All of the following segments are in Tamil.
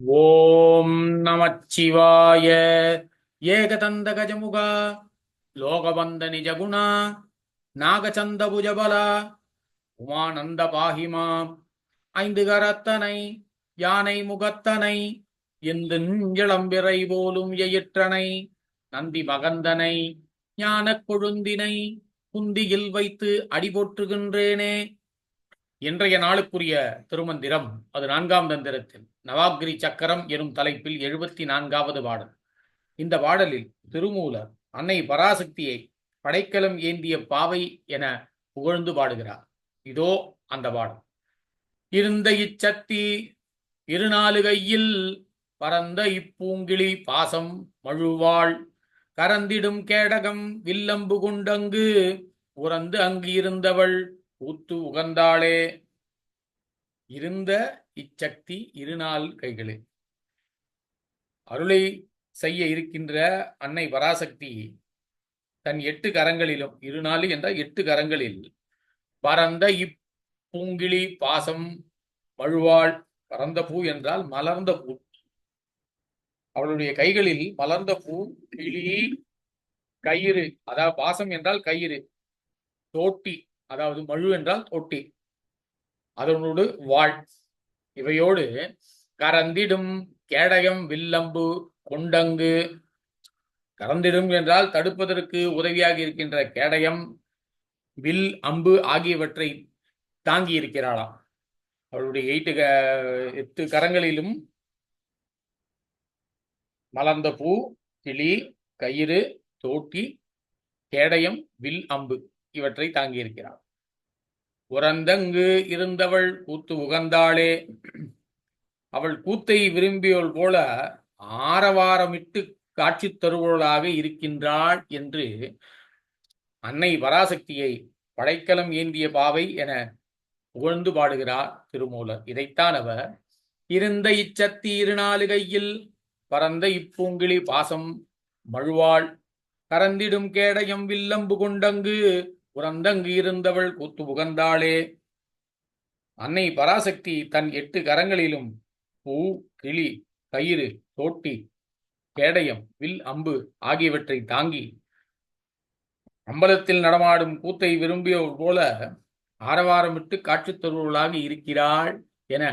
ஓம் நமச்சிவாய. ஏகதந்த கஜமுகா லோகபந்த நிஜகுணா நாகச்சந்த புஜபலா உமானந்த பாகிமாம் ஐந்து கரத்தனை யானை முகத்தனை எந்திளம்பிறை போலும் எயிற்றனை நந்தி மகந்தனை ஞானக் கொழுந்தினை குந்தியில் வைத்து அடிபோற்றுகின்றேனே. இன்றைய நாளுக்குரிய திருமந்திரம் அது நான்காம் தந்திரத்தில். நவாகிரி சக்கரம் எனும் தலைப்பில் எழுபத்தி நான்காவது பாடல். இந்த பாடலில் திருமூலர் அன்னை பராசக்தியை படைக்கலம் ஏந்திய பாவை என புகழ்ந்து பாடுகிறார். இதோ அந்த பாடல். இருந்த இச்சக்தி இருநாலு கையில் பரந்த இப்பூங்கிளி பாசம் மழுவாள். கரந்திடும் கேடகம் வில்லம்பு குண்டங்கு உறந்து அங்கு இருந்தவள் ஊத்து உகந்தாளே இருந்த இச்சக்தி இருநாள் கைகளே. அருளை செய்ய இருக்கின்ற அன்னை பராசக்தி தன் எட்டு கரங்களிலும் இருநாள் என்ற எட்டு கரங்களில் பரந்த இப்பூங்கிளி பாசம் மழுவாள் பரந்த பூ என்றால் மலர்ந்த பூ. அவளுடைய கைகளில் மலர்ந்த பூ கிளி கயிறு அதாவது பாசம் என்றால் கயிறு தோட்டி அதாவது மழு என்றால் தொட்டி. அதனோடு வாழ். இவையோடு கரந்திடும் கேடயம் வில்லம்பு கொண்டங்கு. கறந்திடும் என்றால் தடுப்பதற்கு உதவியாக இருக்கின்ற கேடயம் வில் அம்பு ஆகியவற்றை தாங்கி இருக்கிறாளாம். அவளுடைய எயிட்டு எட்டு கரங்களிலும் மலர்ந்த பூ கிளி கயிறு தோட்டி கேடயம் வில் அம்பு. இவற்றை தாங்கியிருக்கிறாள் உறந்தங்கு இருந்தவள் கூத்து உகந்தாளே. அவள் கூத்தை விரும்பியவள் போல ஆரவாரமிட்டு காட்சி தருவோளாக இருக்கின்றாள் என்று அன்னை பராசக்தியை படைக்கலம் ஏந்திய பாவை என புகழ்ந்து பாடுகிறார் திருமூலர். இதைத்தான் அவர் இருந்த இச்சத்தி இருநாலு கையில் பரந்த இப்பூங்கிளி பாசம் மழுவாள். கரந்திடும் கேடயம் வில்லம்பு கொண்டங்கு புறந்தங்கியிருந்தவள் கூத்து புகந்தாளே. அன்னை பராசக்தி தன் எட்டு கரங்களிலும் பூ கிளி கயிறு தோட்டி கேடயம் வில் அம்பு ஆகியவற்றை தாங்கி அம்பலத்தில் நடமாடும் கூத்தை விரும்பியவள் போல ஆரவாரமிட்டு காட்சி தருவர்களாக இருக்கிறாள் என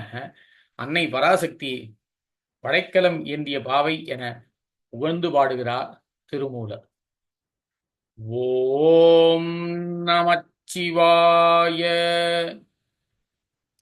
அன்னை பராசக்தி படைக்கலம் ஏந்திய பாவை என புகழ்ந்து பாடுகிறார் திருமூலர். ஓ நமச்சிவாய